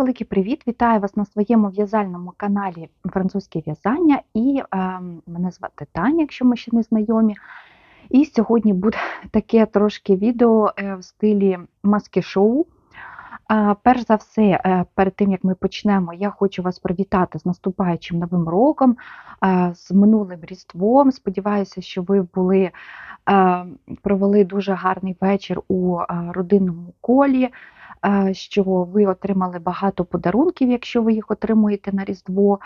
Великий привіт! Вітаю вас на своєму в'язальному каналі Французьке в'язання. І е, мене звати Таня, якщо ми ще не знайомі. І сьогодні буде таке трошки відео е, в стилі маски-шоу. Е, перш за все, е, перед тим як ми почнемо, я хочу вас привітати з наступаючим новим роком, е, з минулим різдвом. Сподіваюся, що ви були, е, провели дуже гарний вечір у е, родинному колі. Е, що ви отримали багато подарунків, якщо ви їх отримуєте на Різдво.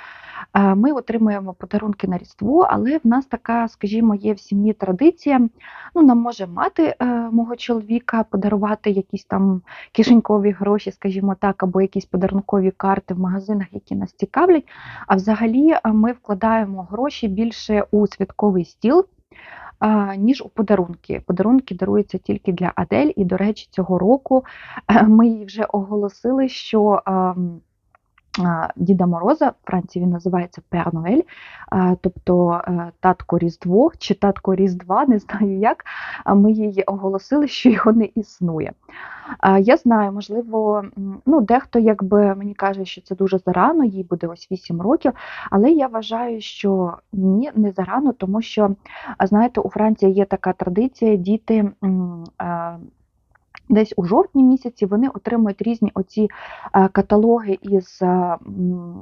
Е, ми отримуємо подарунки на Різдво, але в нас така, скажімо, є в сім'ї традиція. Ну, Нам може мати е, мого чоловіка подарувати якісь там кишенькові гроші, скажімо так, або якісь подарункові карти в магазинах, які нас цікавлять. А взагалі ми вкладаємо гроші більше у святковий стіл ніж у подарунки. Подарунки даруються тільки для Адель, і, до речі, цього року е, ми їй вже оголосили, що. Діда Мороза, в Франції він називається Пер Ноель, тобто е, татко Різдво чи татко Різдва, не знаю як. Ми їй оголосили, що його не існує. Я знаю, можливо, ну, дехто якби мені каже, що це дуже зарано, їй буде ось 8 років, але я вважаю, що ні, не зарано, тому що, знаєте, у Франції є така традиція, діти. Десь у жовтні місяці вони отримують різні оці е, каталоги із е,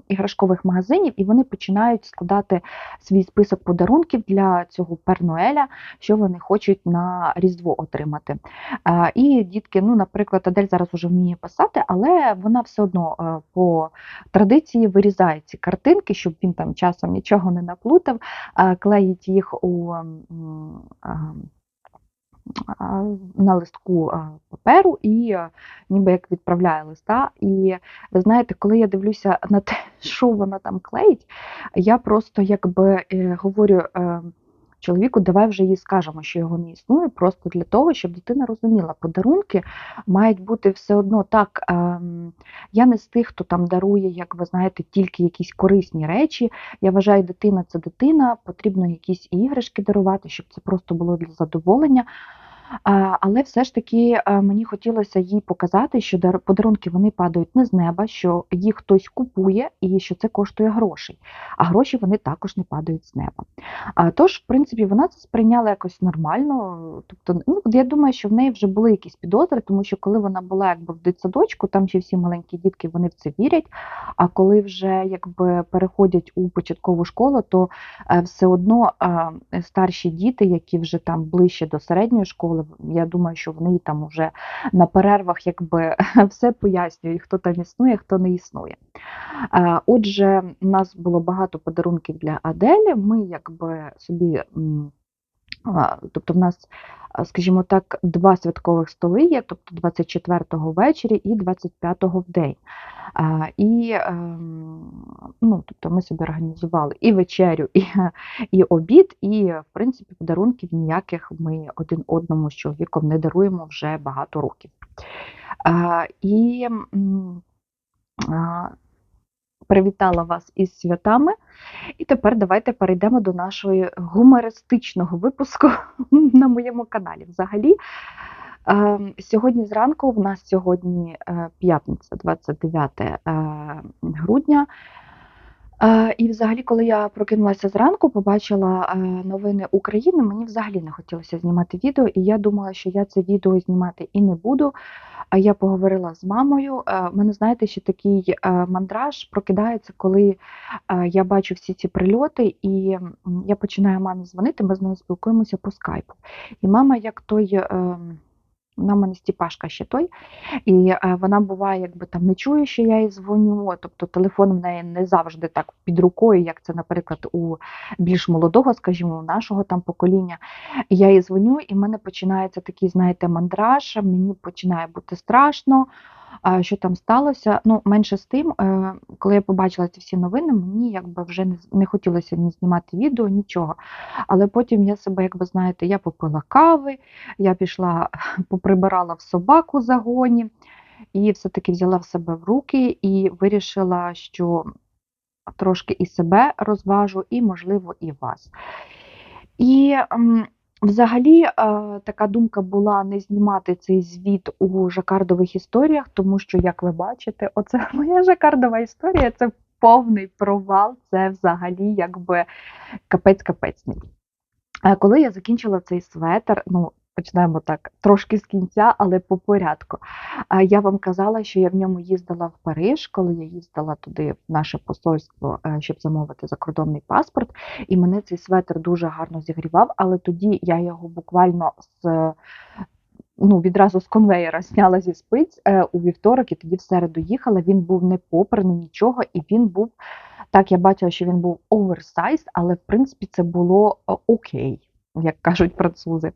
іграшкових магазинів, і вони починають складати свій список подарунків для цього пернуеля, що вони хочуть на Різдво отримати. Е, і дітки, ну, наприклад, Адель зараз вже вміє писати, але вона все одно по традиції вирізає ці картинки, щоб він там часом нічого не наплутав, клеїть їх у на листку паперу і ніби як відправляє листа. І ви знаєте, коли я дивлюся на те, що вона там клеїть, я просто якби е, говорю. Чоловіку, давай вже їй скажемо, що його не існує, просто для того, щоб дитина розуміла, подарунки мають бути все одно так. Ем, я не з тих, хто там дарує, як ви знаєте, тільки якісь корисні речі. Я вважаю, дитина це дитина, потрібно якісь іграшки дарувати, щоб це просто було для задоволення. Але все ж таки мені хотілося їй показати, що подарунки вони падають не з неба, що їх хтось купує і що це коштує грошей. А гроші вони також не падають з неба. Тож, в принципі, вона це сприйняла якось нормально. Тобто, ну, я думаю, що в неї вже були якісь підозри, тому що коли вона була якби в дитсадочку, там ще всі маленькі дітки вони в це вірять. А коли вже якби переходять у початкову школу, то е, все одно старші діти, які вже там ближче до середньої школи я думаю, що в неї там вже на перервах якби все пояснює, хто там існує, хто не існує. Отже, у нас було багато подарунків для Аделі. Ми якби собі. Тобто в нас, скажімо так, два святкових столи є, тобто 24-го ввечері і 25-го в день. І ем, ну, тобто ми собі організували і вечерю, і і обід, і, в принципі, подарунків ніяких ми один одному з чоловіком не даруємо вже багато років. І привітала вас із святами. І тепер давайте перейдемо до нашого гумористичного випуску на моєму каналі. Взагалі, ем, сьогодні зранку, в нас сьогодні е, п'ятниця, 29 е, грудня. І взагалі, коли я прокинулася зранку, побачила новини України, мені взагалі не хотілося знімати відео, і я думала, що я це відео знімати і не буду. А я поговорила з мамою. У мене, знаєте, ще такий мандраж прокидається, коли я бачу всі ці прильоти, і я починаю мамі дзвонити, ми з нею спілкуємося по скайпу. І мама, як той. Вона в мене Стіпашка ще той. І е, вона буває, якби там не чує, що я їй дзвоню. Тобто телефон в неї не завжди так під рукою, як це, наприклад, у більш молодого, скажімо, у нашого там покоління. Я їй дзвоню, і в мене починається такий, знаєте, мандраж, мені починає бути страшно що там сталося. Ну, менше з тим, е, коли я побачила ці всі новини, мені якби вже не хотілося ні знімати відео, нічого. Але потім я себе, як ви знаєте, я попила кави, я пішла, поприбирала в собаку загоні, і все-таки взяла в себе в руки і вирішила, що трошки і себе розважу, і, можливо, і вас. І Взагалі, е, така думка була не знімати цей звіт у жакардових історіях, тому що, як ви бачите, оце моя жакардова історія це повний провал, це взагалі якби капець-капецний. Е, Коли я закінчила цей светр, ну, почнемо так, трошки з кінця, але по порядку. Я вам казала, що я в ньому їздила в Париж, коли я їздила туди, в наше посольство, е, щоб замовити закордонний паспорт. І мене цей светр дуже гарно зігрівав, але тоді я його буквально з. Ну, відразу з конвеєра зняла зі спиць е, у вівторок і тоді в середу їхала. Він був не попраний нічого, і він був так, я бачила, що він був оверсайз, але в принципі це було е, окей, як кажуть французи.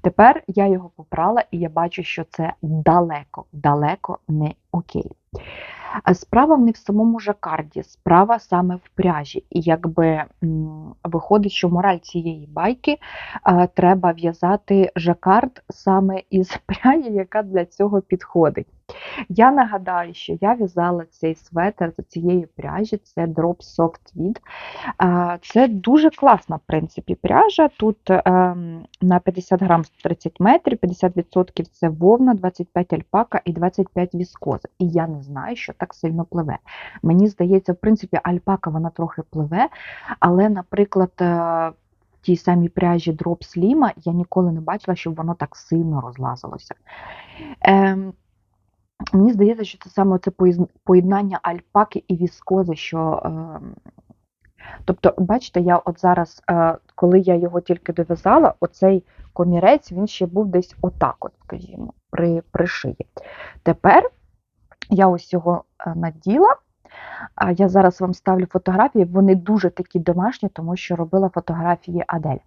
Тепер я його попрала, і я бачу, що це далеко, далеко не окей. Справа не в самому жакарді, справа саме в пряжі. І якби виходить, що мораль цієї байки треба в'язати жакард саме із пряжі, яка для цього підходить. Я нагадаю, що я в'язала цей светр з цієї пряжі, це Drop Soft Tweed. Це дуже класна, в принципі, пряжа. Тут ем, на 50 грам 130 метрів, 50% це вовна, 25 альпака і 25 віскоза. І я не знаю, що так сильно пливе. Мені здається, в принципі, альпака вона трохи пливе, але, наприклад, е, в тій самій пряжі Drop Slim я ніколи не бачила, щоб воно так сильно розлазилося. Ем, Мені здається, що це саме це поєднання альпаки і віскози, що. Е, Тобто, бачите, я от зараз, е, коли я його тільки дов'язала, оцей комірець він ще був десь отак, от, скажімо, при, при шиї. Тепер я ось його е, наділа. А я зараз вам ставлю фотографії, вони дуже такі домашні, тому що робила фотографії Адель.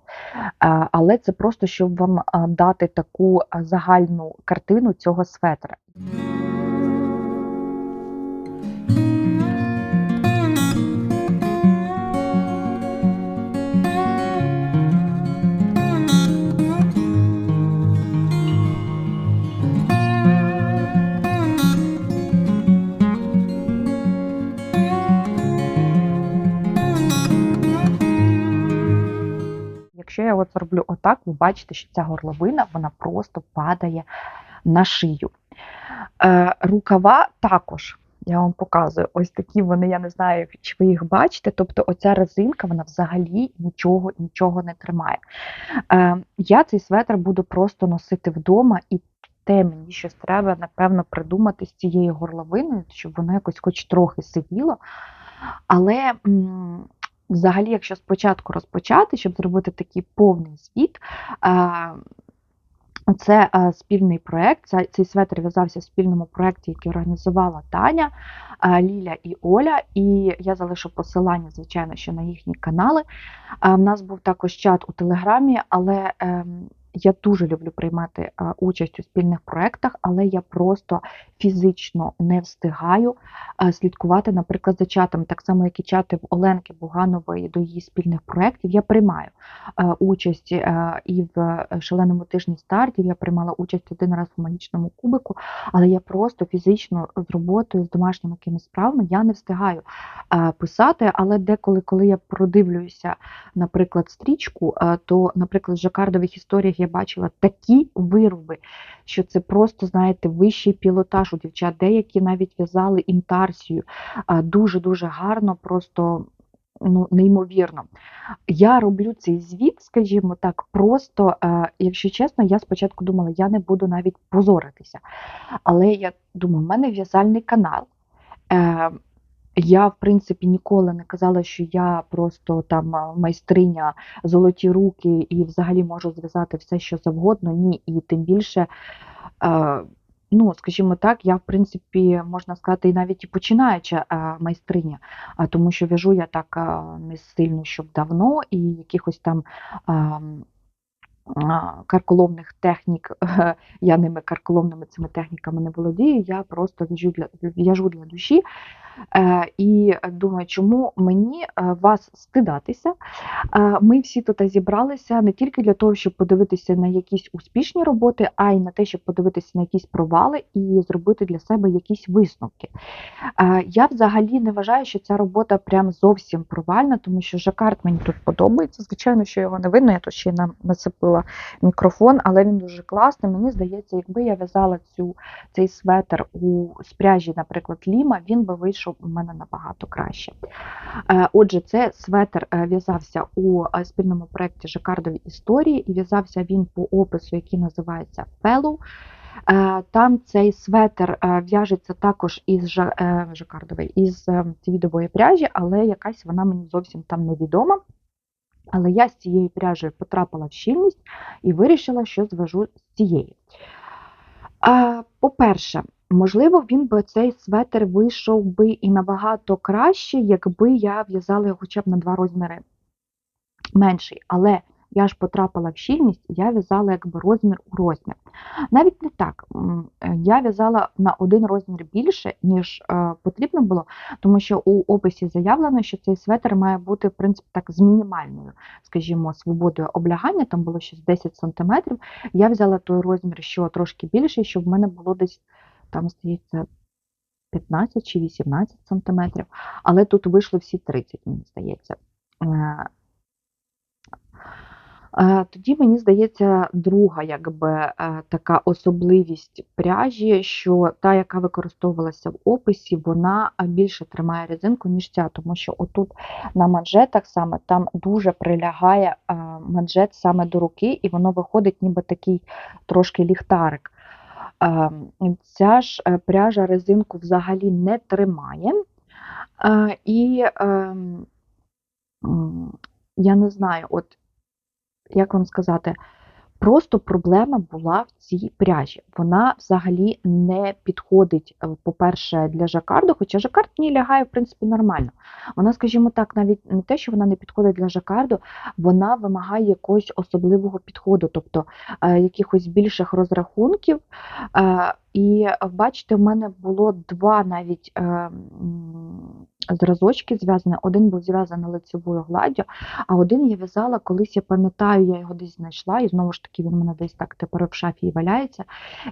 Але це просто щоб вам дати таку загальну картину цього светра. От зроблю отак, ви бачите, що ця горловина вона просто падає на шию. Е, рукава також. Я вам показую, ось такі вони, я не знаю, чи ви їх бачите. Тобто, оця резинка вона взагалі нічого нічого не тримає. Е, я цей светр буду просто носити вдома, і те мені щось треба, напевно, придумати з цією горловиною, щоб воно якось хоч трохи сиділо. Але взагалі, якщо спочатку розпочати, щоб зробити такий повний звіт, це спільний проєкт. Цей светр в'язався в спільному проєкті, який організувала Таня, Ліля і Оля. І я залишу посилання, звичайно, що на їхні канали. У нас був також чат у Телеграмі, але ем, я дуже люблю приймати участь у спільних проєктах, але я просто фізично не встигаю слідкувати, наприклад, за чатом, так само, як і чати Оленки Буганової до її спільних проєктів. Я приймаю участь і в е, шаленому тижні стартів. Я приймала участь один раз в магічному кубику, але я просто фізично з роботою, з домашніми якимись справами я не встигаю писати. Але деколи, коли я продивлююся, наприклад, стрічку, то, наприклад, в жакардових історіях я бачила такі вироби, що це просто, знаєте, вищий пілотаж у дівчат. Деякі навіть в'язали інтарсію е, дуже-дуже гарно, просто ну, неймовірно. Я роблю цей звіт, скажімо так, просто, е, якщо чесно, я спочатку думала, я не буду навіть позоритися. Але я думаю, в мене в'язальний канал. Я, в принципі, ніколи не казала, що я просто там майстриня, золоті руки і взагалі можу зв'язати все, що завгодно. Ні, і тим більше, ну, скажімо так, я, в принципі, можна сказати, і навіть і починаюча майстриня, а, тому що в'яжу я так не сильно, щоб давно, і якихось там. Карколомних технік, я ними карколомними цими техніками не володію, я просто в'яжу для, в'яжу для душі. Е, і думаю, чому мені е, вас стидатися? Е, ми всі тут зібралися не тільки для того, щоб подивитися на якісь успішні роботи, а й на те, щоб подивитися на якісь провали і зробити для себе якісь висновки. Я взагалі не вважаю, що ця робота прям зовсім провальна, тому що жакард мені тут подобається. Звичайно, що його не видно, я тут ще нам нацепила мікрофон, але він дуже класний. Мені здається, якби я в'язала цю, цей светр у спряжі, наприклад, Ліма, він би вийшов у мене набагато краще. Е, отже, це светр е, в'язався у е, спільному проєкті Жакардові історії, і в'язався він по опису, який називається Fellow. Там цей светр в'яжеться також із жакардової, із твідової пряжі, але якась вона мені зовсім там невідома. Але я з цією пряжею потрапила в щільність і вирішила, що зважу з цією. По-перше, можливо, він би цей светр вийшов би і набагато краще, якби я в'язала його хоча б на два розміри менший. Але я ж потрапила в щільність, я в'язала якби розмір у розмір. Навіть не так. Е, я в'язала на один розмір більше, ніж е, потрібно було, тому що у описі заявлено, що цей светр має бути, в принципі, так, з мінімальною, скажімо, свободою облягання, там було щось 10 см. Я взяла той розмір, що трошки більший, щоб в мене було десь, там, здається, 15 чи 18 см. Але тут вийшло всі 30, мені здається. Е, тоді, мені здається, друга якби, е, така особливість пряжі, що та, яка використовувалася в описі, вона більше тримає резинку, ніж ця, тому що отут на манжетах саме там дуже прилягає е, манжет саме до руки, і воно виходить ніби такий трошки ліхтарик. Е, ця ж пряжа резинку взагалі не тримає. І ем, я не знаю, от як вам сказати, просто проблема була в цій пряжі. Вона взагалі не підходить, е, по-перше, для жакарду, хоча жакард в ній лягає, в принципі, нормально. Вона, скажімо так, навіть не те, що вона не підходить для жакарду, вона вимагає якогось особливого підходу, тобто е, якихось більших розрахунків. Е, і бачите, в мене було два навіть е, зразочки зв'язані. Один був зв'язаний лицевою гладдю, а один я в'язала, колись я пам'ятаю, я його десь знайшла, і знову ж таки він мене десь так тепер в шафі валяється.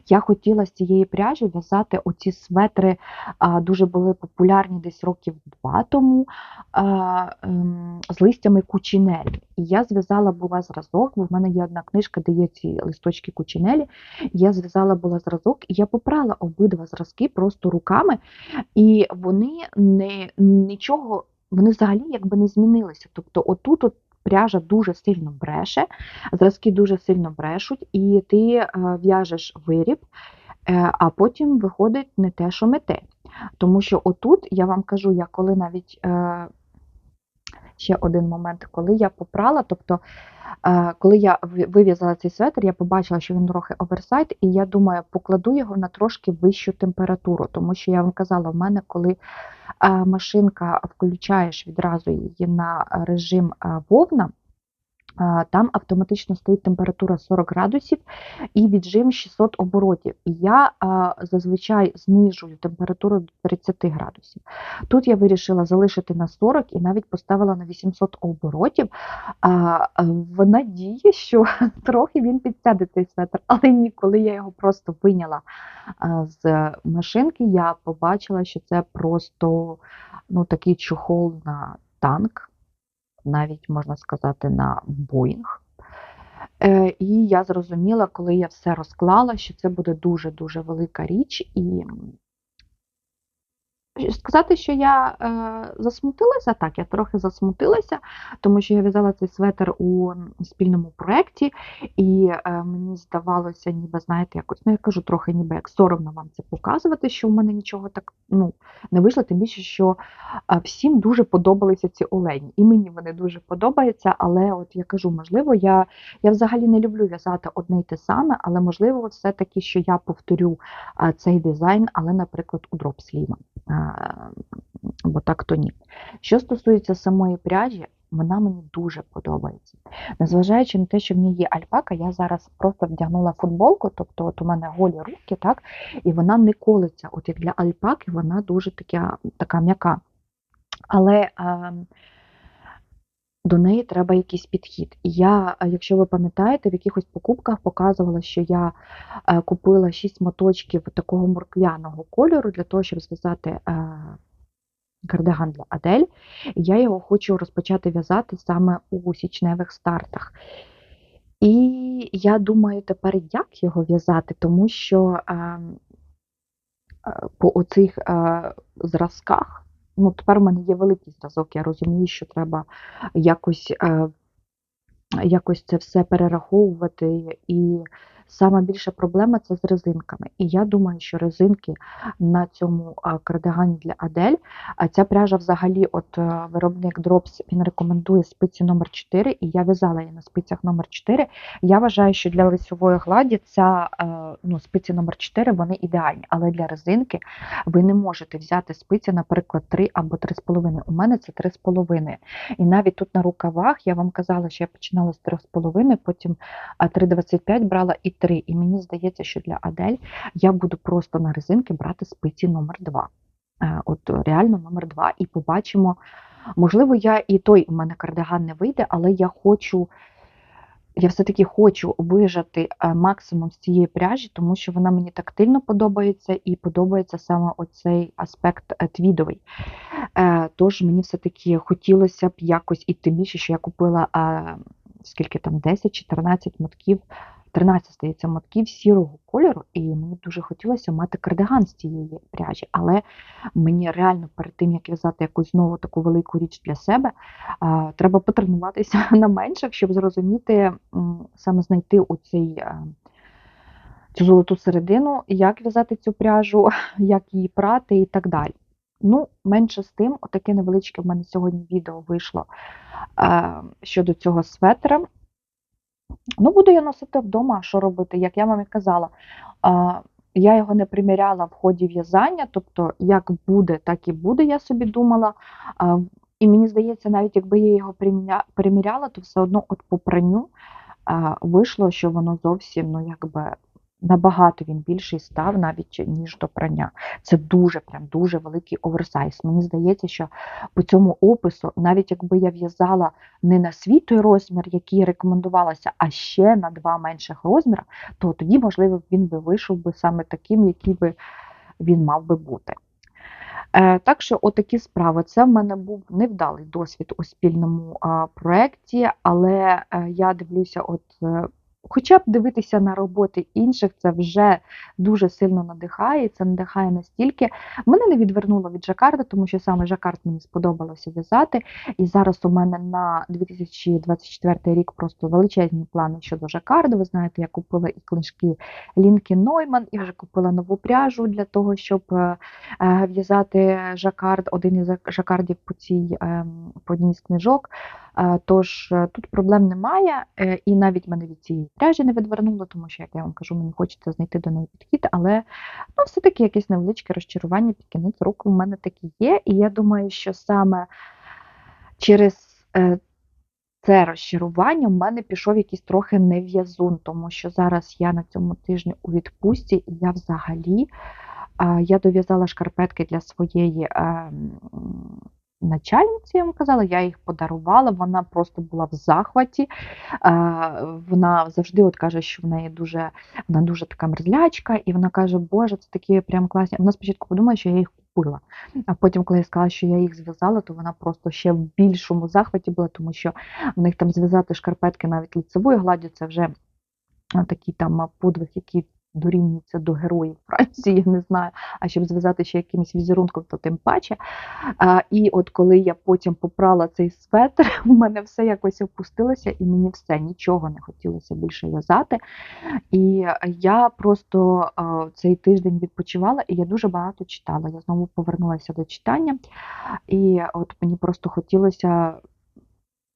Я хотіла з цієї пряжі в'язати оці светри, а, дуже були популярні десь років два тому а, ем, з листями кучинелі. І я зв'язала була зразок, бо в мене є одна книжка, де є ці листочки кучинелі. Я зв'язала була зразок, і я попрала обидва зразки просто руками, і вони не нічого, вони взагалі якби не змінилися. Тобто, отут от пряжа дуже сильно бреше, зразки дуже сильно брешуть, і ти е, в'яжеш виріб, е, а потім виходить не те, що мете. Тому що отут, я вам кажу, я коли навіть е, ще один момент, коли я попрала, тобто Е, коли я вив'язала цей светр, я побачила, що він трохи оверсайт, і я думаю, покладу його на трошки вищу температуру, тому що я вам казала, в мене, коли е, машинка включаєш відразу її на режим е, вовна, там автоматично стоїть температура 40 градусів і віджим 600 оборотів. Я зазвичай знижую температуру до 30 градусів. Тут я вирішила залишити на 40 і навіть поставила на 800 оборотів в надії, що трохи він підсяде цей светр. Але ні, коли я його просто виняла з машинки, я побачила, що це просто ну, такий чохол на танк навіть можна сказати, на Боїнг. Е, і я зрозуміла, коли я все розклала, що це буде дуже-дуже велика річ, і Сказати, що я е, засмутилася, так, я трохи засмутилася, тому що я в'язала цей светр у спільному проєкті, і е, мені здавалося, ніби, знаєте, якось, ну я кажу, трохи ніби як соромно вам це показувати, що в мене нічого так ну, не вийшло, тим більше, що всім дуже подобалися ці олені. І мені вони дуже подобаються, але от я кажу, можливо, я я взагалі не люблю в'язати одне й те саме, але можливо, все-таки, що я повторю цей дизайн, але, наприклад, у дропсліма бо так то ні. Що стосується самої пряжі, вона мені дуже подобається. Незважаючи на те, що в ній є альпака, я зараз просто вдягнула футболку, тобто от у мене голі руки, так, і вона не колиться. От як для альпаки, вона дуже така, така м'яка. Але е, до неї треба якийсь підхід. І я, якщо ви пам'ятаєте, в якихось покупках показувала, що я е, купила 6 моточків такого морквяного кольору для того, щоб зв'язати. Кардиган для Адель, і я його хочу розпочати в'язати саме у січневих стартах. І я думаю тепер, як його в'язати, тому що е, е, по оцих е, зразках, ну, тепер у мене є великий зразок, я розумію, що треба якось, е, якось це все перераховувати і Сама більша проблема це з резинками. І я думаю, що резинки на цьому кардигані для Адель, а ця пряжа взагалі, от е, виробник Drops, він рекомендує спиці номер 4 і я в'язала її на спицях номер 4 Я вважаю, що для лицевої гладі ця е, ну, спиці номер 4 вони ідеальні, але для резинки ви не можете взяти спиці, наприклад, 3 або 3,5. У мене це 3,5. І навіть тут на рукавах я вам казала, що я починала з 3,5, потім 3,25 брала і 3. І мені здається, що для Адель я буду просто на резинки брати спиці номер 2 е, От реально номер 2 І побачимо. Можливо, я і той у мене кардиган не вийде, але я хочу. Я все-таки хочу вижати е, максимум з цієї пряжі, тому що вона мені тактильно подобається і подобається саме оцей аспект е, твідовий. Тож мені все-таки хотілося б якось, і тим більше, що я купила скільки там 10-14 мотків 13, здається, мотків сірого кольору, і мені дуже хотілося мати кардиган з цієї пряжі. Але мені реально перед тим, як в'язати якусь знову таку велику річ для себе, треба потренуватися на менших, щоб зрозуміти, саме знайти оцей. Цю золоту середину, як в'язати цю пряжу, як її прати і так далі. Ну, менше з тим, отаке невеличке в мене сьогодні відео вийшло е, щодо цього светра. Ну, буду я носити вдома, що робити, як я мамі казала. Я його не приміряла в ході в'язання, тобто, як буде, так і буде, я собі думала. І мені здається, навіть якби я його приміряла, то все одно от по пранню вийшло, що воно зовсім ну, якби Набагато він більший став навіть ніж до прання. Це дуже прям дуже великий оверсайз. Мені здається, що по цьому опису, навіть якби я в'язала не на свій той розмір, який рекомендувалося, а ще на два менших розміра, то тоді, можливо, він би вийшов би саме таким, який би він мав би бути. Е, так що, отакі справи. Це в мене був невдалий досвід у спільному проєкті, але е, я дивлюся, от е, Хоча б дивитися на роботи інших, це вже дуже сильно надихає, це надихає настільки. Мене не відвернуло від жакарда, тому що саме жакард мені сподобалося в'язати. І зараз у мене на 2024 рік просто величезні плани щодо жакарду. Ви знаєте, я купила і книжки Лінки Нойман, і вже купила нову пряжу для того, щоб е, е, в'язати жакард, один із жакардів по цій ем, по одній з книжок. Е, тож тут проблем немає, і навіть мене від цієї пряжі не відвернуло, тому що, як я вам кажу, мені хочеться знайти до неї підхід, але ну, все-таки якесь невеличке розчарування під кінець року в мене такі є. І я думаю, що саме через е, це розчарування в мене пішов якийсь трохи нев'язун, тому що зараз я на цьому тижні у відпустці, і я взагалі я дов'язала шкарпетки для своєї. Начальниці, я вам казала, я їх подарувала, вона просто була в захваті. Вона завжди от каже, що в неї дуже вона дуже така мерзлячка, і вона каже, Боже, це такі прям класні. Вона спочатку подумала, що я їх купила. А потім, коли я сказала, що я їх зв'язала, то вона просто ще в більшому захваті була, тому що в них там зв'язати шкарпетки навіть лицевою гладдю, це вже такий там подвиг, який дорівнюється до героїв Франції, не знаю, а щоб зв'язати ще якимось візерунком, то тим паче. А, І от коли я потім попрала цей светр, у мене все якось опустилося, і мені все нічого не хотілося більше в'язати. І я просто а, цей тиждень відпочивала, і я дуже багато читала. Я знову повернулася до читання, і от мені просто хотілося.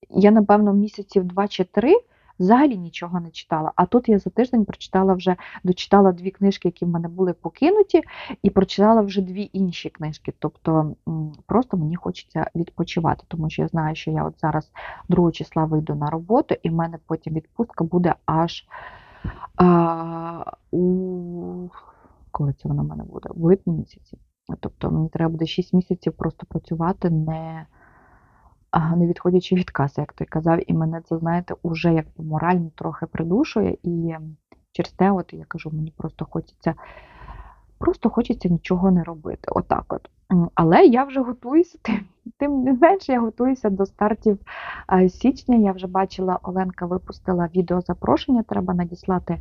Я, напевно, місяців два чи три взагалі нічого не читала. А тут я за тиждень прочитала вже дочитала дві книжки, які в мене були покинуті, і прочитала вже дві інші книжки. Тобто просто мені хочеться відпочивати, тому що я знаю, що я от зараз 2 числа вийду на роботу, і в мене потім відпустка буде аж а, у коли це вона в мене буде? В липні місяці. Тобто мені треба буде 6 місяців просто працювати, не, не відходячи від каси, як той казав, і мене це, знаєте, уже якби морально трохи придушує. І через те, от я кажу, мені просто хочеться, просто хочеться нічого не робити. Отак от. Але я вже готуюся, тим, тим не менше, я готуюся до стартів е, січня. Я вже бачила, Оленка випустила відеозапрошення, треба надіслати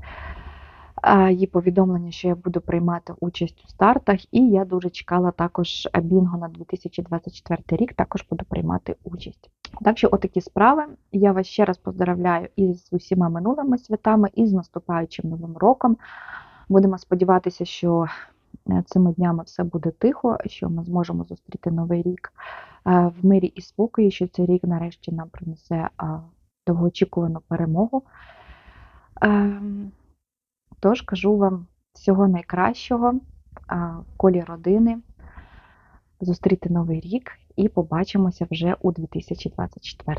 їй повідомлення, що я буду приймати участь у стартах, і я дуже чекала також бінго на 2024 рік, також буду приймати участь. Так що, отакі справи. Я вас ще раз поздравляю із усіма минулими святами, і з наступаючим новим роком. Будемо сподіватися, що е, цими днями все буде тихо, що ми зможемо зустріти новий рік е, в мирі і спокої, що цей рік нарешті нам принесе е, довгоочікувану перемогу. Тож кажу вам всього найкращого в колі родини, зустріти новий рік і побачимося вже у 2024.